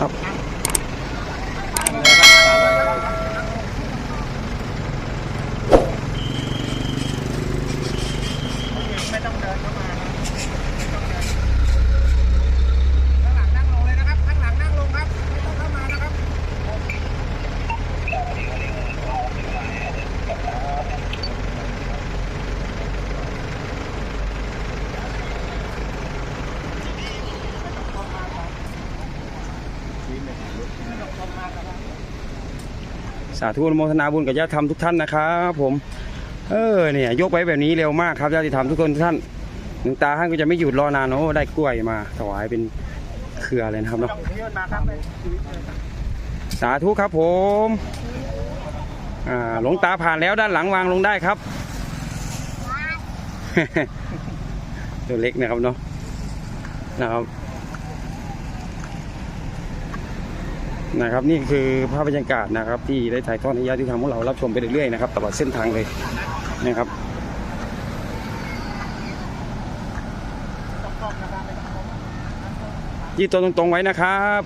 ครับ ไม่ต้องเดินเข้ามาข้างหลังนั่งลงเลยนะครับ ข้างหลังนั่งลงครับ ไม่ต้องเข้ามานะครับ สาธุนโมทนาบุญกับญาติธรรมทุกท่านนะครับผม เออเนี่ยยกไว้แบบนี้เร็วมากครับญาติธรรมทุกคนทุกท่านหลวงตาท่านก็จะไม่หยุดรอนานโอ้ได้กล้วยมาถวายเป็นเครือเลยนะครับเนาะสาธุครับผมอ่าหลวงตาผ่านแล้วด้านหลังวางลงได้ครับ ตัวเล็กนะครับเนาะนะครับ นะครับนี่คือภาพบรรยากาศนะครับ ที่ได้ถ่ายทอดให้ญาติธรรมของเรารับชมไปเรื่อยๆนะครับตลอดเส้นทางเลยนะครับยืดตัวตรงๆไว้นะครับ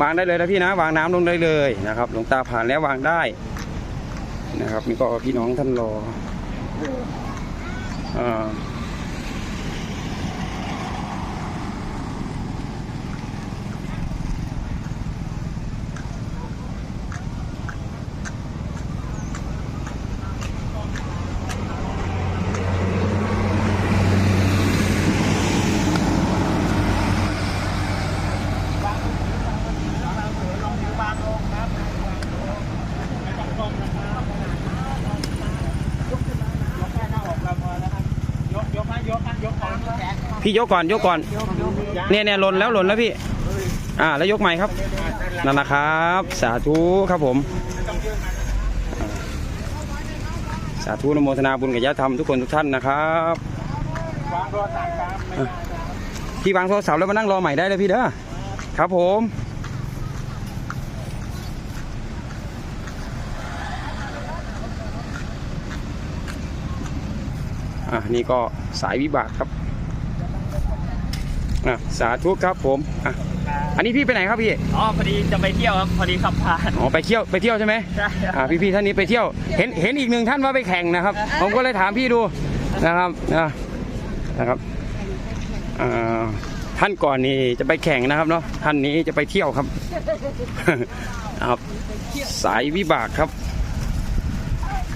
วางได้เลยนะพี่นะ วางน้ำลงได้เลยนะครับหลวงตาผ่านแล้ววางได้ นะครับนี่ก็พี่น้องท่านรออ่า พี่ยกก่อนยกก่อนเนี่ยเนี่ยหล่นแล้วหล่นแล้วพี่ อ่าแล้วยกใหม่ครับนั่นนะครับ สาธุครับผม สาธุนโมทนาบุญกับญาติธรรมทุกคนทุกท่านนะครับวางโทรศัพท์ครับไม่ได้ครับพี่วางโทรศัพท์แล้วมานั่งรอใหม่ได้เลยพี่เด้อครับผมอะนี่ก็สายวิบากครับ อะสาธุครับผมอะอันนี้พี่ไปไหนครับพี่ อ๋อพอดีจะไปเที่ยวครับพอดีขับผ่าน อ๋อไปเที่ยวไปเที่ยวใช่ไหมใช่ครับ อ่าพี่พี่ๆท่านนี้ไปเที่ยว เห็นเห็นอีกหนึ่งท่านว่าไปแข่งนะครับ ผมก็เลยถามพี่ดูนะครับอะนะครับอ่าท่านก่อนนี่จะไปแข่งนะครับเนาะท่านนี้จะไปเที่ยวครับ ครับสายวิบากครับ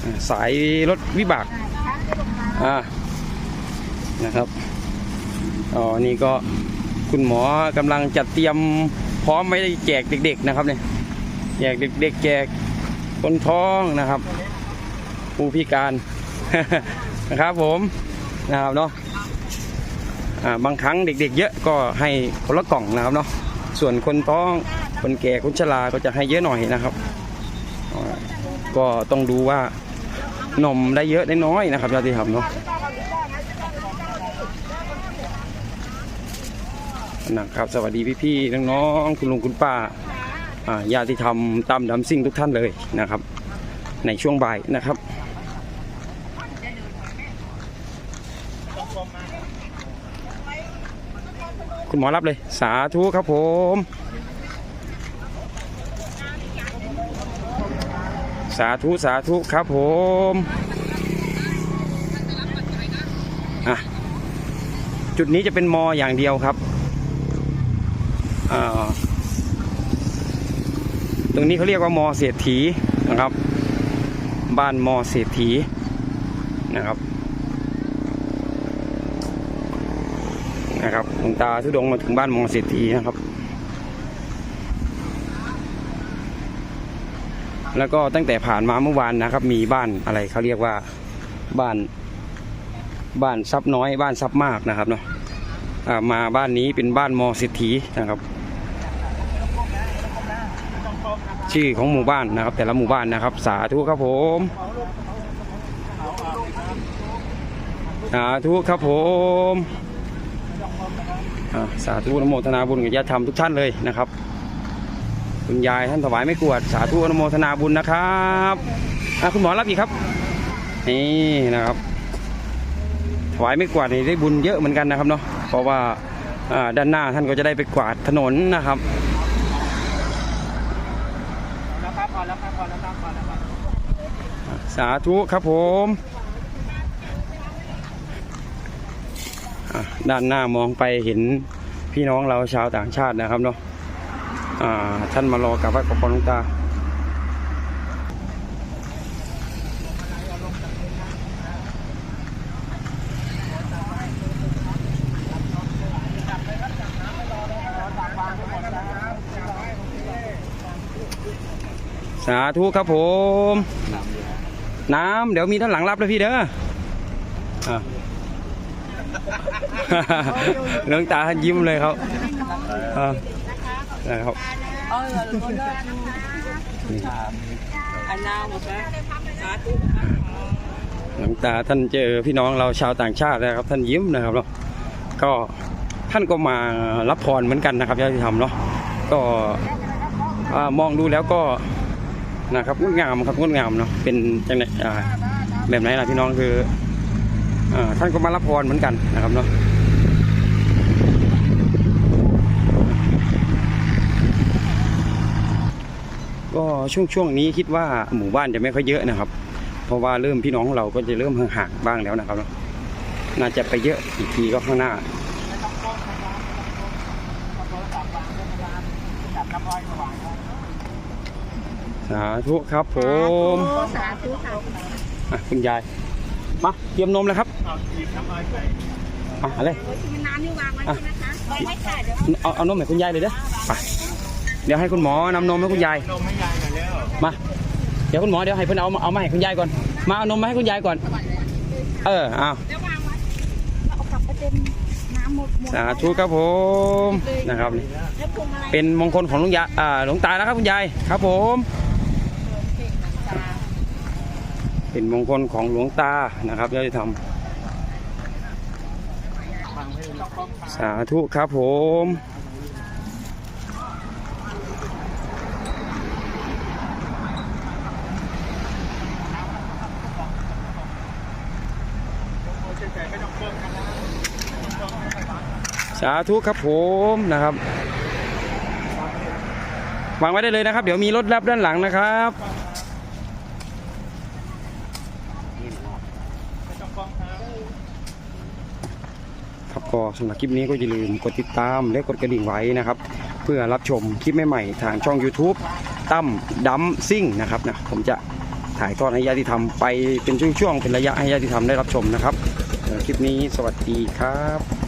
อ่าสายรถวิบากอ่านะครับ อ๋อ นี่ก็คุณหมอกำลังจัดเตรียมพร้อมไว้แจกเด็ก ๆ นะครับเนี่ยแจกเด็ก ๆ แจกคนท้องนะครับผู้พิการนะครับผมนะครับเนาะอ่าบางครั้งเด็ก ๆ เยอะก็ให้คนละกล่องนะครับเนาะส่วนคนท้องคนแก่คนชราก็จะให้เยอะหน่อยนะครับ ก็ต้องดูว่านมได้เยอะได้น้อยนะครับญาติธรรมเนาะ นะครับ สวัสดีพี่ๆน้องๆคุณลุงคุณป้าอ่าญาติธรรมตามดำซิ่งทุกท่านเลยนะครับ ในช่วงบ่ายนะครับคุณหมอรับเลย สาธุครับผม สาธุสาธุครับผมอะจุดนี้จะเป็นมออย่างเดียวครับ ตรงนี้เขาเรียกว่ามอเศรษฐีนะครับ บ้านมอเศรษฐีนะครับนะครับหลวงตาทุดงมาถึงบ้านมอเศรษฐีนะครับ แล้วก็ตั้งแต่ผ่านมาเมื่อวานนะครับ มีบ้านอะไรเขาเรียกว่าบ้านบ้านทรัพย์น้อยบ้านทรัพย์มากนะครับเนาะมาบ้านนี้เป็นบ้านมอเศรษฐีนะครับ ชื่อของหมู่บ้านนะครับ แต่ละหมู่บ้านนะครับ สาธุครับผมสาธุครับผมสาธุอนโมทนาบุญกับญาติธรรมทุกท่านเลยนะครับ คุณยายท่านถวายไม่กวด สาธุอนโมทนาบุญนะครับคุณหมอรับอีกครับนี่นะครับ ถวายไม่กวาดนี่ได้บุญเยอะเหมือนกันนะครับเนาะเพราะว่าด้านหน้าท่านก็จะได้ไปกวาดถนนนะครับ แล้วครับพอแล้วครับพอแล้วครับพอแล้วครับ สาธุครับผมด้านหน้ามองไปเห็นพี่น้องเราชาวต่างชาตินะครับเนาะอ่าท่านมารอกราบไหว้ขอพรหลวงตาสาธุครับผม น้ำเดี๋ยวมีด้านหลังรับเลยพี่เด้ออะ หลวงตาท่านยิ้มเลยครับอ่านะครับ เออหลวงพ่อได้อันนาวหมดแล้วสาธุหลวงตาท่านเจอพี่น้องเราชาวต่างชาตินะครับ ท่านยิ้มนะครับเนาะก็ท่านก็มารับพรเหมือนกันนะครับญาติธรรมเนาะก็อ่ามองดูแล้วก็ นะครับงดงามครับงดงามเนาะเป็นจังไหนแบบไหนล่ะพี่น้องคืออท่านก็มารับพรเหมือนกันนะครับเนาะก็ช่วงช่วงนี้คิดว่าหมู่บ้านจะไม่ค่อยเยอะนะครับ เพราะว่าเริ่มพี่น้องเราก็จะเริ่มห่างๆบ้างแล้วนะครับเนอะน่าจะไปเยอะอีกทีก็ข้างหน้าสา ธุครับผมสาธุค่ะอะคุณยาย มาเตรียมนมเลยครับอะอะไรมันน้ำนี่วางไว้ใช่ไหมคะไว้ให้ค่ะเดี๋ยวเอาเอานมให้คุณยายเลยเด้อไปเดี๋ยวให้คุณหมอนำนมให้คุณยาย นมให้ยายหน่อยเร็วมา เดี๋ยวคุณหมอเดี๋ยวให้เพิ่นเอาเอามาให้คุณยายก่อน มาเอานมมาให้คุณยายก่อน เออเอาแล้ววางไว้เอากลับไปเต็มน้ำหมดหมดสาธุครับผมนะครับ แล้วพวงมาลัย เป็นมงคลของหลวงยาอ่าหลวงตานะครับคุณยายครับผม เป็นมงคลของหลวงตานะครับญาติธรรมสาธุครับผมสาธุครับผมนะครับวางไว้ได้เลยนะครับ เดี๋ยวมีรถรับด้านหลังนะครับ ครับ ก็สำหรับคลิปนี้ก็อย่าลืมกดติดตามและกดกระดิ่งไว้นะครับ เพื่อรับชมคลิปใหม่ๆทางช่อง YouTube ตั้มดัมซิ่งนะครับนะผมจะถ่ายทอดให้ญาติธรรมไปเป็นช่วงๆเป็นระยะให้ญาติธรรมได้รับชมนะครับคลิปนี้สวัสดีครับ